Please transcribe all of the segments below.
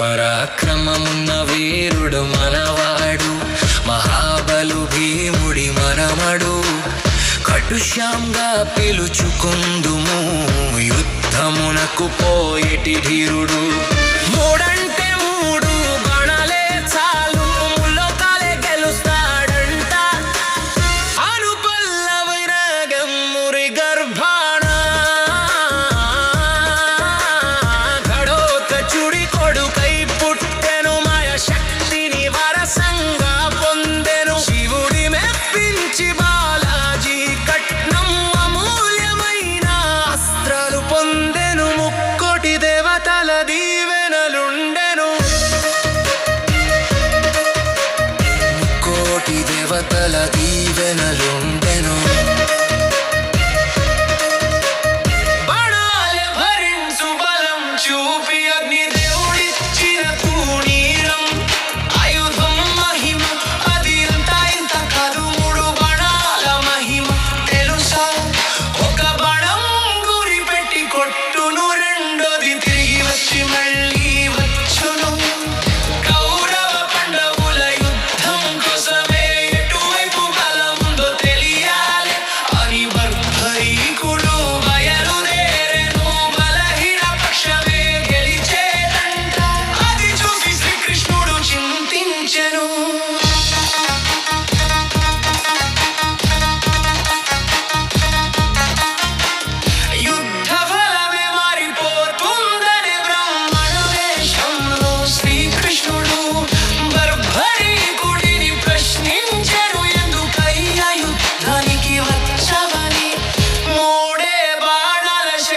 పరాక్రమమున్న వీరుడు మనవాడు మహాబలు భీముడి మనమడు. కటుశ్యాంగా పిలుచుకుందుము యుద్ధమునకు పోయేటి ధీరుడు. మూడ apelativen alone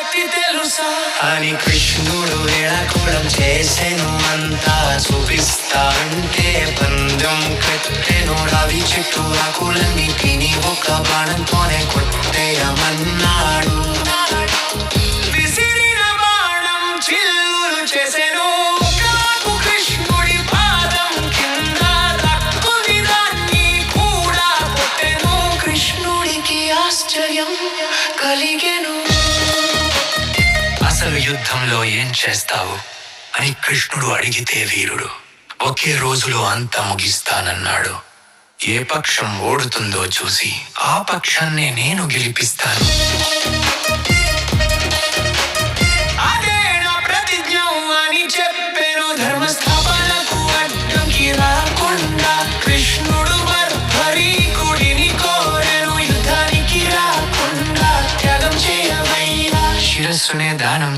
శక్తి తెలుసా? అని కృష్ణుడు విళకుళం చేసెను అంతా చూపిస్తా అంటే పందెం కట్టెను రవి చెట్టు ఆకులని తిని ఒక బాణంతోనే కొట్టేయమన్నాడు. వాసవి యుద్ధంలో ఏం చేస్తావు? అని కృష్ణుడు అడిగితే వీరుడు ఒకే రోజులో అంతా ముగిస్తానన్నాడు. ఏ పక్షం ఓడుతుందో చూసి ఆ పక్షాన్నే నేను గెలిపిస్తాను.